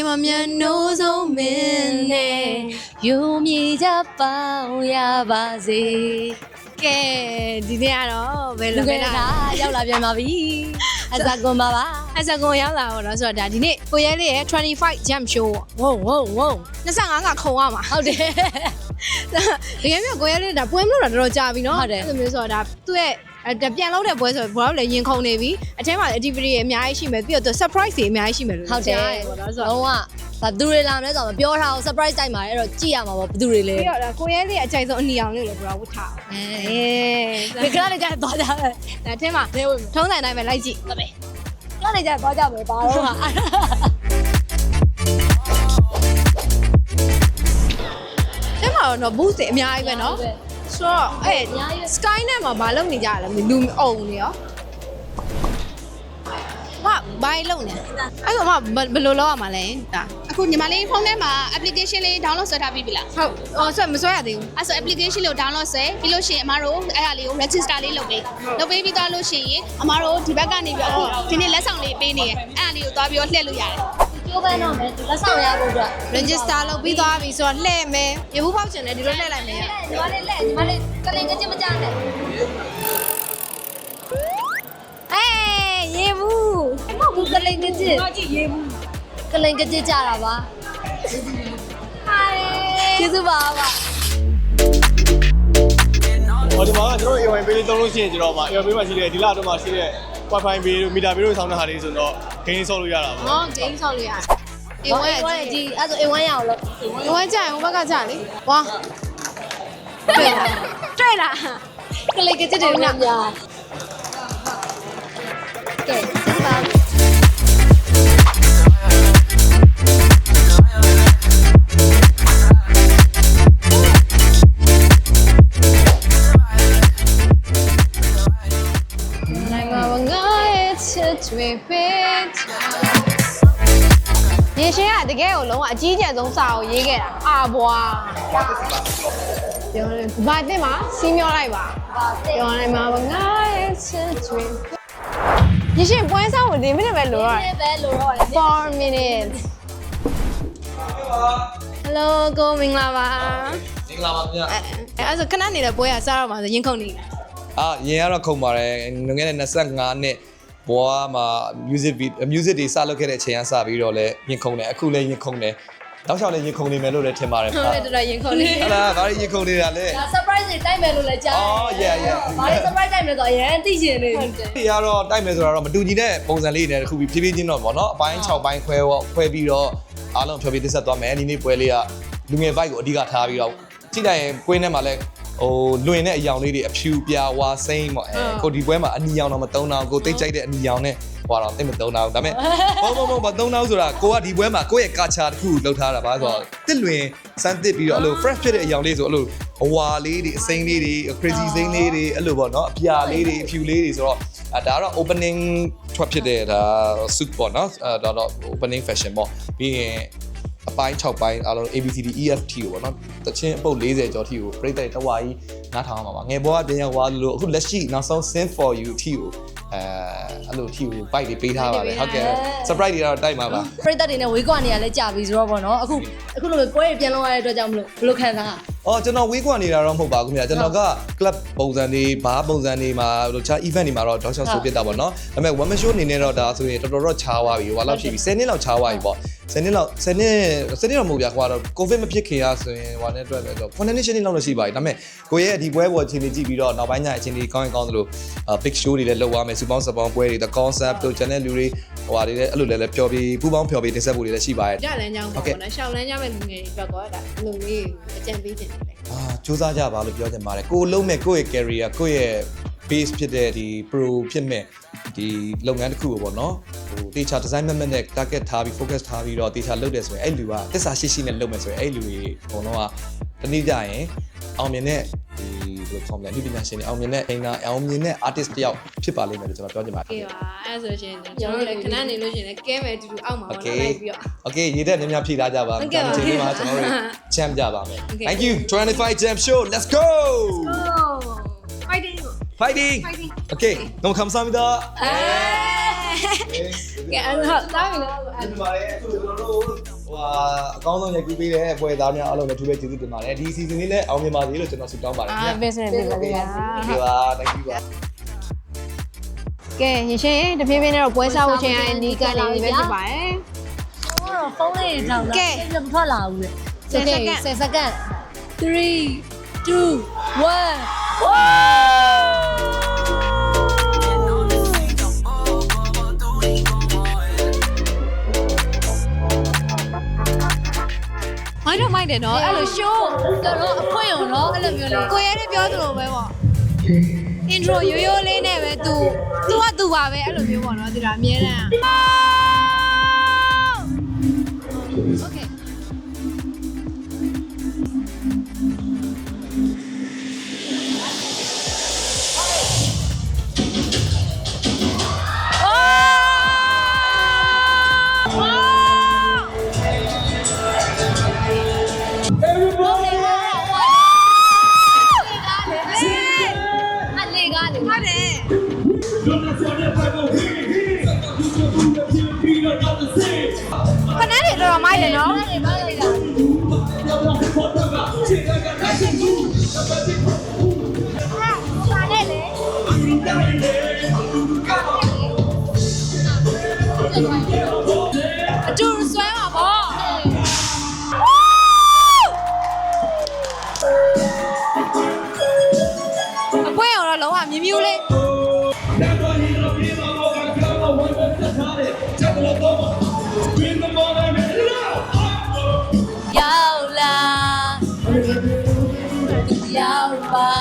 ချိန်မှာမြန်နိုးဆုံးမင်းနဲ့ယုံမြည်ကြပေါင်းရပါစေကဲဒီနေ့ကတော့ဘယ်လိုလဲတာရောက်လာပြန်ပါပြီအစကွန်ပါပါအစကွန်ရောက်လာတော့ဆိုတော့ဒါဒီနေ့ကိုရဲလေးရဲ့25 jump show ဝုံဝုံဝုံ25ကခုံရမှာဟုတ်တယ်တကယ်ပြကိုရဲလေးဒါပွဲမလို့တော့တော်တော်ကြာပြီเนาะဟုတ်တယ်အဲ့လိုမျိုးဆိုတော့ဒါသူ့ရဲ့ အဲ့ဒါပြန်လောက်တဲ့ပွဲဆိုတော့ဘောကလည်းရင်ခုန်နေပြီအထဲမှာ activity တွေအများကြီးရှိမယ်ပြီးတော့သူ surprise တွေအများကြီးရှိမယ်လို့ဟုတ်တယ်ကြားရတယ်ပေါ့နော်ဆိုတော့လုံးဝဘာသူတွေလာမလဲဆိုတော့မပြောထားအောင် surprise တိုက်မှာလေအဲ့တော့ကြည့်ရမှာပေါ့ဘသူတွေလဲပြီးတော့ဒါကိုရဲလေးရဲ့အကြိုက်ဆုံးအနီအောင်လေးကိုလည်းဘယ်တော့ဝတ်ထားအောင်အဲအေးဒီကနေ့ကျတော့သွားကြမယ်ဒါအထဲမှာထုံးစံတိုင်းပဲလိုက်ကြည့်ဟုတ်တယ်ကနေ့ကျတော့သွားကြမယ်ပါတော့ဟာအဲမှာတော့ boost တွေအများကြီးပဲနော် ဆိုတော့အဲအများကြီးပဲ sky နဲ့မှာမလုပ်နေကြရလဲမသိဘူးလူအုံနေရောဟာဘိုင်လုံးနေအဲ့တော့မဘယ်လိုလုပ်ရမှာလဲဒါအခုညီမလေးဖုန်းထဲမှာ application လေး download ဆွဲထားပြီးပြီလားဟုတ်အော်ဆွဲမဆွဲရသေးဘူးအဲ့ဆို application လေးကို download ဆွဲပြီးလို့ရှိရင်အမတို့အဲ့ဒါလေးကို register လေးလုပ်ပေးလုပ်ပေးပြီးသွားလို့ရှိရင်အမတို့ဒီဘက်ကနေပြီးအခုဒီနေ့လက်ဆောင်လေးပေးနေရအဲ့ဒါလေးကိုသွားပြီးတော့လှည့်လို့ရတယ် ကျိုးပန်းတော့မယ်ဒီလက်ဆောင်ရဖို့အတွက် register လုပ်ပြီးသွားပြီဆိုတော့လှည့်မယ်ရဘူးပေါက်ချင်တယ်ဒီလိုလှည့်လိုက်မယ်ရညီမလေးလက်ညီမလေးကလေးကချင်းမကြနဲ့အေးရေဘူးမဟုတ်ဘူးကလေးကချင်းတော့ကြည့်ရေးဘူးကလေးကချင်းကြတာပါဟာကျေးဇူးပါပါဟောဒီမှာကကျွန်တော်တို့ AON ပေးလေးသုံးလို့ရှိရင်ကျွန်တော်မှာ AON ပေးမှာရှိတဲ့ဒီလအတွင်းမှာရှိတဲ့ Wi-Fi ပေးတို့ meter ပေးတို့ဆောင်းတဲ့ဟာလေးဆိုတော့ gain ဆော့လို့ရတာပေါ့ဟော game ဆောက်လို့ရတယ်အေးဝဝဲဲဝဲကြည့်ကြီးအဲ့ဆိုအိမ်ဝမ်းရအောင်လို့ဒီဝဲကြရင်ဟိုဘက်ကကြလေဝါတွေ့လားတွေ့လားကလေးကချင်းတွေများများကဲကျေးဇူးပါ ကတကယ်ကိုလုံးဝအကြီးကျယ်ဆုံးစာကိုရေးခဲ့တာအာဘွာပြောတယ်ဘာတင်မှာစီးမျောလိုက်ပါပြောနိုင်မှာငါရဲ့ချစ်တွေရေရှင်းပွဲဆောင်ကိုဒီမိနစ်ပဲလိုတော့တယ်ပဲလို့တော့4 minutes Hello ကိုမင်္ဂလာပါမင်္ဂလာပါခင်ဗျာအဲအဲ့ဆိုခဏနေတဲ့ပွဲကစားတော့မှာဆိုရင်ခုန်နေတယ်အာရင်ကတော့ခုံပါတယ်ငငယ်နဲ့25နှစ် ဘွားမှာ music video music တွေစလုပ်ခဲ့တဲ့အချိန်ကစပြီးတော့လဲရင်ခုန်တယ်အခုလည်းရင်ခုန်တယ်တောက်လျှောက်လည်းရင်ခုန်နေမယ်လို့လည်းထင်ပါတယ်ဟုတ်တယ်တော်တော်ရင်ခုန်နေဟလာဘာလို့ရင်ခုန်နေတာလဲဒါ surprise တွေတိုက်မယ်လို့လည်းကြားအော် yeah yeah ဘာလို့ surprise တိုက်မလဲဆိုတော့အရင်သိချင်နေဟုတ်တယ်ဒီကတော့တိုက်မယ်ဆိုတော့မတူညီတဲ့ပုံစံလေးတွေနဲ့တစ်ခုပြီးဖြည်းဖြည်းချင်းတော့ဗောနော်အပိုင်း6ပိုင်းခွဲရောခွဲပြီးတော့အားလုံးဖြောပြတက်ဆက်သွားမယ်ဒီနေ့ပွဲလေးကလူငယ် bike ကိုအဓိကထားပြီးတော့ကြည့်လိုက်ရင်ကွင်းထဲမှာလည်း ဟိုလွင်တဲ့အယောင်လေးတွေအဖြူပြာဝါစိမ့်ပေါ့အဲကိုဒီပွဲမှာအနီရောင်တော့မသုံးတော့ကိုတိတ်ကြိုက်တဲ့အနီရောင်နဲ့ဟွာတော့တိတ်မသုံးတော့ဒါပေမဲ့ဘောဘောဘောမသုံးတော့ဆိုတာကိုကဒီပွဲမှာကိုယ့်ရဲ့ကာချာတစ်ခုလောက်ထားတာပါဆိုတော့တစ်လွင်စမ်းတစ်ပြီးတော့အဲ့လို fresh ဖြစ်တဲ့အယောင်လေးဆိုအဲ့လိုအဝါလေးတွေအစိမ့်လေးတွေ crazy စိမ့်လေးတွေအဲ့လိုပေါ့နော်အပြာလေးတွေအဖြူလေးတွေဆိုတော့အဲဒါကတော့ opening ထွက်ဖြစ်တဲ့ဒါ suit ပေါ့နော်အဲဒါတော့ opening fashion ပေါ့ပြီးရင် အပိုင်း6ပိုင်းအားလုံး ABCD EFT ကိုပေါ့နော်တချင်းအပုတ်40ကျော်ထိကိုပြိတ္တတဝါကြီးနားထောင်အောင်ပါငယ်ဘောကပြန်ရောက်သွားလို့အခုလက်ရှိနောက်ဆုံး sing for you ထိကိုအဲအဲ့လိုထိကို bike တွေပေးထားပါတယ်ဟုတ်ကဲ့ surprise တွေကတော့တိုက်မှာပါပရိသတ်တွေနဲ့ဝေးကွာနေရလဲကြာပြီဆိုတော့ဗောနော်အခုအခုလိုပွဲတွေပြန်လောက်ရတဲ့အတွက်ကြောင့်မလို့ဘယ်လိုခံစားအော်ကျွန်တော်ဝေးကွာနေတာတော့မဟုတ်ပါဘူးခင်ဗျာကျွန်တော်က club ပုံစံတွေဘားပုံစံတွေမှာဟိုတခြား event တွေမှာတော့တောက်လျှောက်ဆိုပြစ်တာပေါ့နော်ဒါပေမဲ့ one man show အနေနဲ့တော့ဒါဆိုရင်တော်တော်တော့ခြားသွားပြီဟိုလောက်ရှိပြီ10နှစ်လောက်ခြားသွားပြီပေါ့ 10နှစ်လောက်10နှစ်10နှစ်တော့မဟုတ်ဗျာကွာတော့ covid မဖြစ်ခင်ရဆိုရင်ဟိုနဲ့အတွက်လည်းတော့9နှစ်10နှစ်လောက်တော့ရှိပါပြီဒါပေမဲ့ကိုရဲ့ဒီပွဲပေါ်အချိန်လေးကြည့်ပြီးတော့နောက်ပိုင်းကျအချိန်လေးကောင်းရင်ကောင်းသလို big show တွေလည်းလုပ်သွားမယ်စူပေါင်းစပေါင်းပွဲတွေ the concept တို့ channel လူတွေဟိုဟာတွေလည်းအဲ့လိုလည်းလည်းပျော်ပြီးပူပေါင်းပျော်ပြီးတင်ဆက်ဖို့တွေလည်းရှိပါတယ်ကြလန်းကြောင်းပေါ့နော်ရှောင်းလန်းကြမဲ့လူငယ်တွေအတွက်ကောဒါလူလေးအကြံပေးခြင်းတယ်အာစူးစမ်းကြပါလို့ပြောချင်ပါတယ်ကိုလုံးမဲ့ကိုယ့်ရဲ့ career ကိုယ့်ရဲ့ base ဖြစ်တဲ့ဒီ pro ဖြစ်မဲ့ဒီလုပ်ငန်းတစ်ခုကိုပေါ့နော်ဟိုတေချာ design မဲ့မဲ့နဲ့ target ထားပြီး focus ထားပြီးတော့တေချာလုပ်တယ်ဆိုရင်အဲ့လူကတစ္ဆာရှိရှိနဲ့လုပ်မယ်ဆိုရင်အဲ့လူကြီးအကုန်လုံးကတနည်းကြရင်အောင်မြင်တဲ့ဒီဘယ်လိုခေါ်မလဲဒီပညာရှင်တွေအောင်မြင်တဲ့အိမ်ကအောင်မြင်တဲ့ artist တယောက်ဖြစ်ပါလိမ့်မယ်လို့ကျွန်တော်ပြောချင်ပါတယ်ကဲပါအဲ့ဆိုရှင်ကျွန်တော်လည်းခဏနေလို့ရှင်လည်းကဲမယ်တူတူအောက်မှာပေါ့လိုက်ပြီးတော့ Okay ရေတက်များများဖြည့်ထားကြပါဟုတ်ကဲ့ပါဒီချိန်လေးမှာကျွန်တော်တို့ champ ကြပါမယ် Okay. Thank you 25 champ show let's go fighting Fighting. Fighting. Okay. 너무 감사합니 다. 예, 안 하, 다음이 나. ဒီမှာလည်းအခုကျွန်တော်တို့ဟိုဟာအကောင်းဆုံးရိုက်ကူးပေးတဲ့ပွဲသားများအားလုံးလည်းအထူးပဲကျေးဇူးတင်ပါတယ်ဒီ season လေးလည်းအောင်မြင်ပါစေလို့ကျွန်တော်ဆုတောင်းပါတယ်ခင်ဗျာ 아, 배스네 배스 네. ဒီပါ thank you ပါ ကဲရရှင်တဖြည်းဖြည်းနဲ့တော့ပွဲစားဖို့ချိန်ရတဲ့နီးကနေပဲဖြစ်ပါတယ် တော့ဖုန်းလေးထောင်တာပြန်မထွက်လာဘူးလေ10 second 10 second 3 2 1 မိုက်တယ်နော်အဲ့လို show 1တော်တော့အခွင့်ရောနော်အဲ့လိုမျိုးလေး ကိုရဲလည်းပြောသလိုပဲပေါ့ intro ရိုးရိုးလေးနဲ့ပဲ तू तू က तू ပါပဲအဲ့လိုမျိုးပေါ့နော်ဒီလားအမြဲတမ်း Okay ရောက်ပါ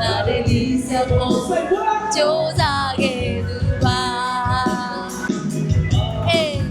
လာတယ်လီစဖို့ကြိုးစားခဲ့သူပါအေး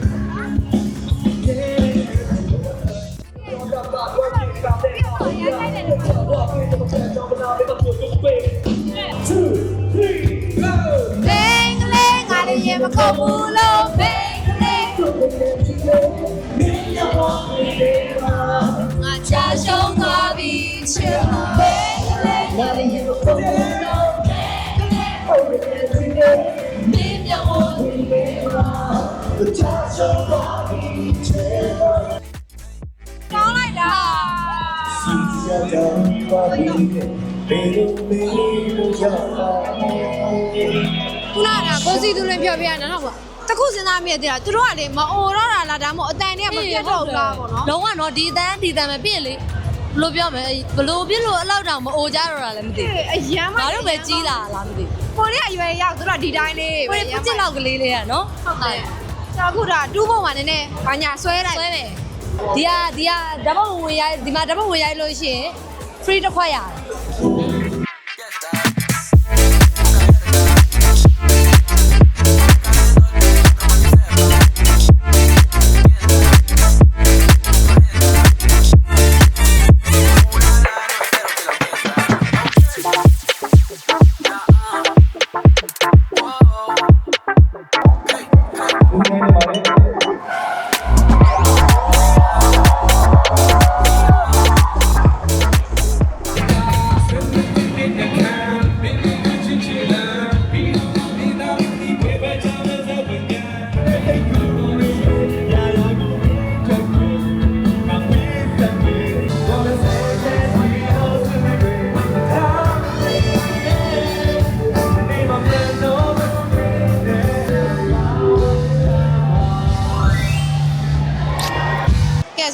ခုနကကိုစီသူလည်းပြောပြရနော်ကွာတခုစဉ်းစားမိတယ်သူတို့ကလေမအိုတော့တာလားဒါမှမဟုတ်အတန်တွေကမပြတ်တော့ဘူးလားပေါ့နော် လုံးဝတော့ဒီတန်းဒီတန်းပဲပြည့်လေဘလို့ပြောမယ်ဘလို့ပြလို့အလောက်တောင်မအိုကြတော့တာလည်းမသိဘူး အရန်မ ငါတို့ပဲကြီးလာလားမသိဘူး ကိုရီးယားအရွယ်ရောက်သူတို့ကဒီတိုင်းလေး ကိုယ်ပချစ်လောက်ကလေးလေးอ่ะเนาะ ဟုတ်တယ်ကျွန်တော်ခုဒါတူးဖို့မှာနည်းနည်းဘာညာဆွဲလိုက် ဆွဲမယ် ဒီဟာဒီဟာဓာတ်ပုံဝင်ရိုက်ဒီမှာဓာတ်ပုံဝင်ရိုက်လို့ရှိရင် free တစ်ခွက်ရတယ်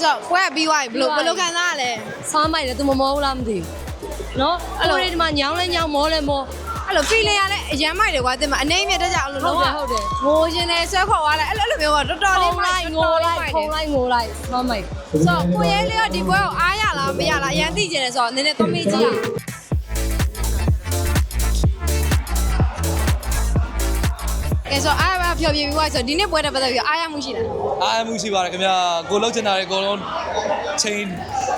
တော့ပွဲကပြီးသွားပြီဘလို့ဘလို့ခံစားရလဲဆောင်းမိုက်တယ်သူမမောဘူးလားမသိဘူးနော်အဲ့လိုဒီမှာညောင်းလဲညောင်းမောလဲမောအဲ့လို feeling ရလဲအရမ်းမိုက်တယ်ကွာတင်မအနေမြတ်တက်ကြအောင်လို့လုံးဝဟုတ်တယ်ငိုရှင်လဲဆွဲခေါ်သွားလဲအဲ့လိုလိုမျိုးကတော်တော်လေးမိုက်ငိုလိုက်ခုံလိုက်ငိုလိုက်ဆောင်းမိုက်ဆိုတော့ကိုရဲလေးကဒီပွဲကိုအားရလားမရလားအရန်သိကျင်တယ်ဆိုတော့နည်းနည်းသုံးမိကြည့်ရအောင် ကဲဆိုတော့အားရဖျော်ပြပြီးသွားဆိုတော့ဒီနေ့ပွဲတဲ့ပတ်သက်ပြီးအားရမှုရှိလားအားအမှုရှိပါတယ်ခင်ဗျာကိုလှုပ်ချင်တာတွေအကုန်လုံးချိန်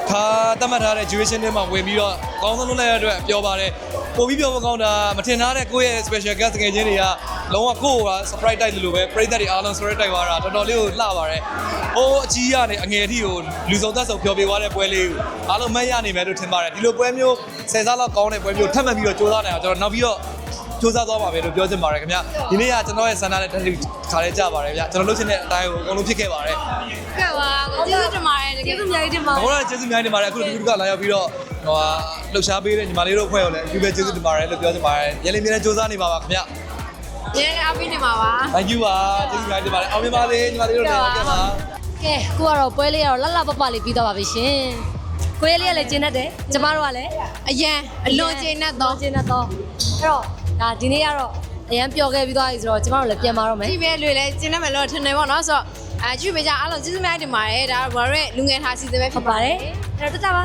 ခါတတ်မှတ်ထားတဲ့ duration တွေမှာဝင်ပြီးတော့အကောင်းဆုံးလုပ်လိုက်ရတဲ့အတွက်ပြောပါတယ်ပို့ပြီးပြောမကောင်းတာမထင်ထားတဲ့ကိုယ့်ရဲ့ special guest ငယ်ချင်းတွေကလုံးဝကိုယ့်ကိုယ်က surprise တိုက်လို့ပဲပရိသတ်တွေအားလုံး surprise တိုက်သွားတာတော်တော်လေးကိုလှပါတယ်ဟိုးအကြီးရနေအငယ်အထိကိုလူစုံသက်စုံပျော်ပြသွားတဲ့ပွဲလေးကိုအားလုံးမတ်ရနိုင်မယ်လို့ထင်ပါတယ်ဒီလိုပွဲမျိုးဆယ်စားလောက်ကောင်းတဲ့ပွဲမျိုးထပ်မံပြီးတော့ကြိုးစားနေအောင်ကျွန်တော်နောက်ပြီးတော့ စူးစမ်းသွားပါမယ်လို့ပြောချင်ပါတယ်ခင်ဗျဒီနေ့ကကျွန်တော်ရဲ့ဆန္ဒနဲ့တက်ခါလေးကြပါတယ်ဗျကျွန်တော်လုပ်ချင်တဲ့အတိုင်းကိုအကုန်လုံးဖြစ်ခဲ့ပါတယ်ကဲပါကျေးဇူးတင်ပါတယ်တကယ်ကျေးဇူးအများကြီးတင်ပါအခုတော့ကျေးဇူးများတင်ပါတယ်အခုဒီကူကလာရောက်ပြီးတော့ဟိုဟာလှူရှားပေးတဲ့ညီမလေးတို့အဖွဲ့ကိုလည်းအထူးပဲကျေးဇူးတင်ပါတယ်လို့ပြောချင်ပါတယ်ရလေးမြဲစူးစမ်းနေပါပါခင်ဗျရင်းအားပေးနေမှာပါ Thank you ပါကျေးဇူးများတင်ပါတယ်အောင်မြင်ပါစေညီမလေးတို့လည်းဟုတ်ကဲ့ပါကဲကိုကတော့ပွဲလေးကတော့လှလှပပလေးပြီးတော့ပါပြီရှင်ကိုရဲလေးကလည်းကျင်းတတ်တယ်ကျမတို့ကလည်းအရန်အလွန်ကျဉ်နဲ့တော့ကျင်းတတ်တော့အဲ့တော့ ဒါဒီနေ့ကတော့အရန်ပျော်ခဲ့ပြီးသွားပြီဆိုတော့ကျမတို့လည်းပြန်มาတော့မယ်ကြည့်ပဲလွေလဲကျဉ်နဲ့မယ်လို့ထင်တယ်ပေါ့နော်ဆိုတော့အဲကြည့်ပေးကြအားလုံးကျေးဇူးများတင်ပါတယ်ဒါဘာရဲလူငယ်ထားစီစဉ်ပဲဖြဟုတ်တ်ပါပါတတယ်ယ်အဲ့တော့တတပါ